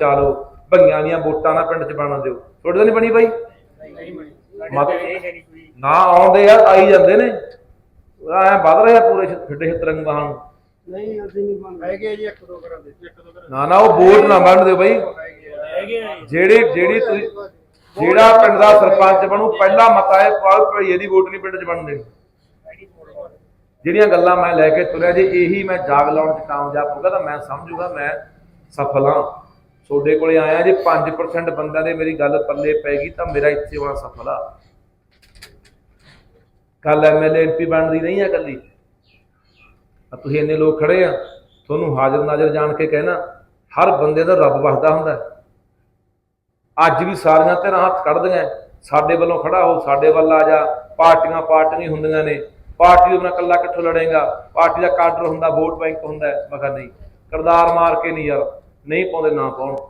ਚਲੋ ਭੰਗੀਆਂ ਦੀਆਂ ਵੋਟਾਂ ਨਾ ਪਿੰਡ 'ਚ ਬਣ ਦਿਓ। ਤੁਹਾਡੇ ਤਾਂ ਨਹੀਂ ਬਣੀ ਬਾਈ? ਨਹੀਂ ਬਣੀ। ਮਤ- ਇਹ ਹੈ ਨਹੀਂ ਕੋਈ। ਨਾ ਆਉਂਦੇ ਆ ਆਈ ਜਾਂਦੇ ਨੇ। ਐ ਵੱਧ ਰਿਹਾ ਪੂਰੇ ਫਿੱਡੇ ਤਰੰਗ ਵਾਹਨ ਨਹੀਂ ਅਸੀਂ ਨਹੀਂ ਬਣ ਹੈਗੇ ਜੀ ਇੱਕ ਦੋ ਘਰਾਂ ਦੇ। ਇੱਕ ਦੋ ਘਰਾਂ ਨਾ ਨਾ ਉਹ ਵੋਟ ਨਾ ਬਣ ਦਿਓ ਬਾਈ। ਹੈਗੇ। ਜਿਹੜੀ ਜਿਹੜੀ ਤੁਸੀਂ ਜਿਹੜਾ ਪਿੰਡ ਦਾ ਸਰਪੰਚ ਬਣੂ ਪਹਿਲਾ ਮਤਾ ਹੈ ਪਾਲ ਭਈਏ ਦੀ ਵੋਟ ਨਹੀਂ ਪਿੰਡ 'ਚ ਬਣ ਦੇਣੀ। ਜਿਹੜੀਆਂ ਗੱਲਾਂ ਮੈਂ ਲੈ ਕੇ ਤੁਰਿਆ ਜੇ ਇਹੀ ਮੈਂ ਜਾਗ ਲਾਉਣ 'ਚ ਕਾਮਯਾਬ ਹੋਊਗਾ ਤਾਂ ਮੈਂ ਸਮਝੂਗਾ ਮੈਂ ਸਫਲ ਹਾਂ। ਤੁਹਾਡੇ ਕੋਲੇ ਆਇਆ ਜੇ 5% ਬੰਦਿਆਂ ਦੇ ਮੇਰੀ ਗੱਲ ਪੱਲੇ ਪੈ ਗਈ ਤਾਂ ਮੇਰਾ ਇੱਥੇ ਹੋਣਾ ਸਫਲ ਆ। ਕੱਲ ਐਮਐਲਏ ਐਮਪੀ ਬਣਦੀ ਨਹੀਂ ਆ ਕੱਲੀ ਆ ਤੁਸੀਂ ਇੰਨੇ ਲੋਕ ਖੜੇ ਆ, ਤੁਹਾਨੂੰ ਹਾਜ਼ਰ ਨਾਜ਼ਰ ਜਾਣ ਕੇ ਕਹਿਣਾ, ਹਰ ਬੰਦੇ ਦਾ ਰੱਬ ਵਸਦਾ ਹੁੰਦਾ। ਅੱਜ ਵੀ ਸਾਰੀਆਂ ਧਿਰਾਂ ਹੱਥ ਕੱਢਦੀਆਂ, ਸਾਡੇ ਵੱਲੋਂ ਖੜਾ ਹੋ, ਸਾਡੇ ਵੱਲ ਆ ਜਾ। ਪਾਰਟੀਆਂ ਪਾਰਟੀਆਂ ਹੁੰਦੀਆਂ ਨੇ। ਪਾਰਟੀ ਉਹਨਾਂ ਬਿਨਾਂ ਇਕੱਲਾ ਕਿੱਥੋਂ ਲੜੇਗਾ? ਪਾਰਟੀ ਦਾ ਕਾਡਰ ਹੁੰਦਾ, ਵੋਟ ਬੈਂਕ ਹੁੰਦਾ ਮੈਂ ਕਿਹਾ ਨਹੀਂ। ਕਰਦਾਰ ਮਾਰ ਕੇ ਨਹੀਂ ਯਾਰ। ਨਹੀਂ ਪਾਉਂਦੇ ਨਾ ਪਾਉਣ।